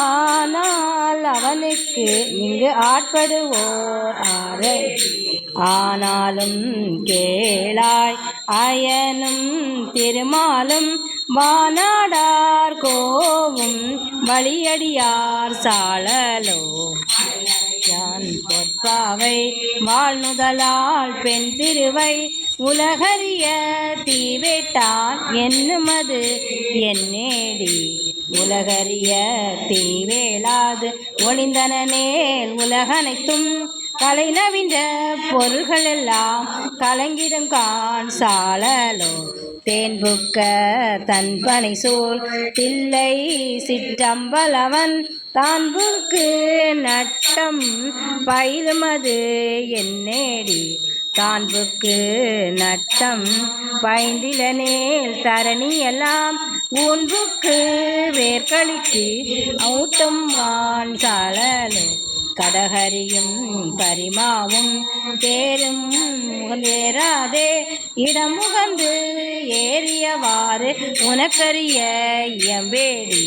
ஆனால் அவனுக்கு இங்கு ஆட்படுவோர் ஆரை. ஆனாலும் கேளாய் அயனும் திருமாலும் வானாடார் கோவும் வழியடியார் சாழலோ யான் பொற்பாவை வாழ்நுதலால் பெண் திருவை உலகறிய தீவேட்டான் என்னுமது? என்னேடி உலகறிய தீவேளாது ஒளிந்தனேல் உலகனைத்தும் கலை நவின்ற பொருள்கள் எல்லாம் கலங்கிடும் கான் சாலலோ. தேன்புக்க தன்பனை சூழ் தில்லை சிற்றம்பலவன் தான்புக்கு நட்டம் பயிலுமது? என்னேடி தான்புக்கு நட்டம் பைந்திலனேல் தரணி எல்லாம் ஊன்புக்கு வேர்களிக்கு ஊட்டம் வான் சாழலோ கடகரியும் பரிமாவும் தேரும் வேறாதே இடம் முகந்து ஏறியவாறு உனக்கரிய இயம்பேடி.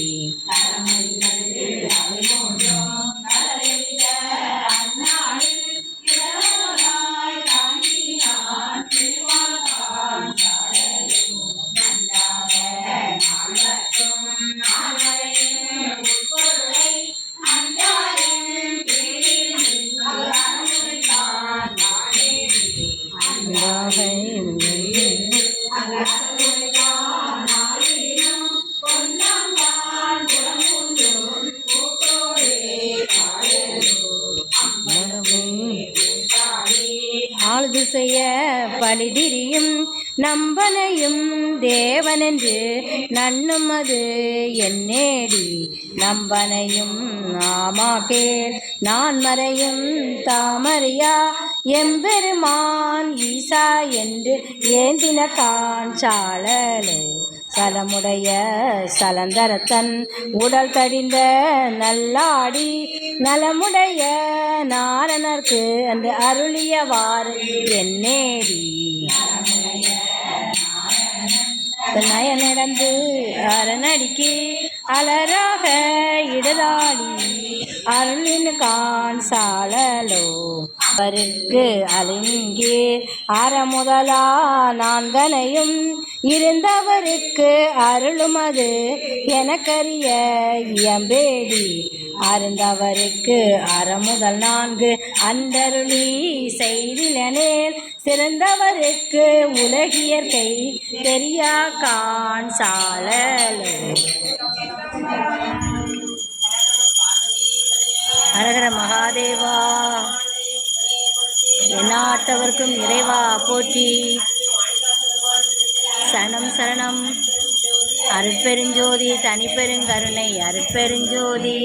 ஆழ்து செய்ய பலிதிரியும் நம்பனையும் தேவனென்று நன்னும் அது என்னேடி? நம்பனையும் ஆமா கேள் நான் மறையும் தாமரியா? எம்பெருமான் ஈசா என்று ஏந்தின காஞ்சாளலே சலமுடைய சலந்தரத்தன் உடல் தடிந்த நல்லாடி நலமுடைய நாரணர்க்கு அந்த அருளியவாறு என்னேடி? நடந்து அரணடிக்கு அலராக இடதாடி அருளின் கான் சாழலோ அவருக்கு அற அறமுதலா நான்கனையும் இருந்தவருக்கு அருளுமது எனக்கரிய இயம்பேடி. அருந்தவருக்கு அறமுதல் நான்கு அந்தருளி செய்தினேன் சிறந்தவருக்கு உலகியற்கை தெரியா கான் சாலலோ. ஹரஹர மகாதேவா. எந்நாட்டவர்க்கும் இறைவா போற்றி. சரணம் சரணம். அருட்பெருஞ்சோதி தனிப்பெருங்கருணை அருட்பெருஞ்சோதி.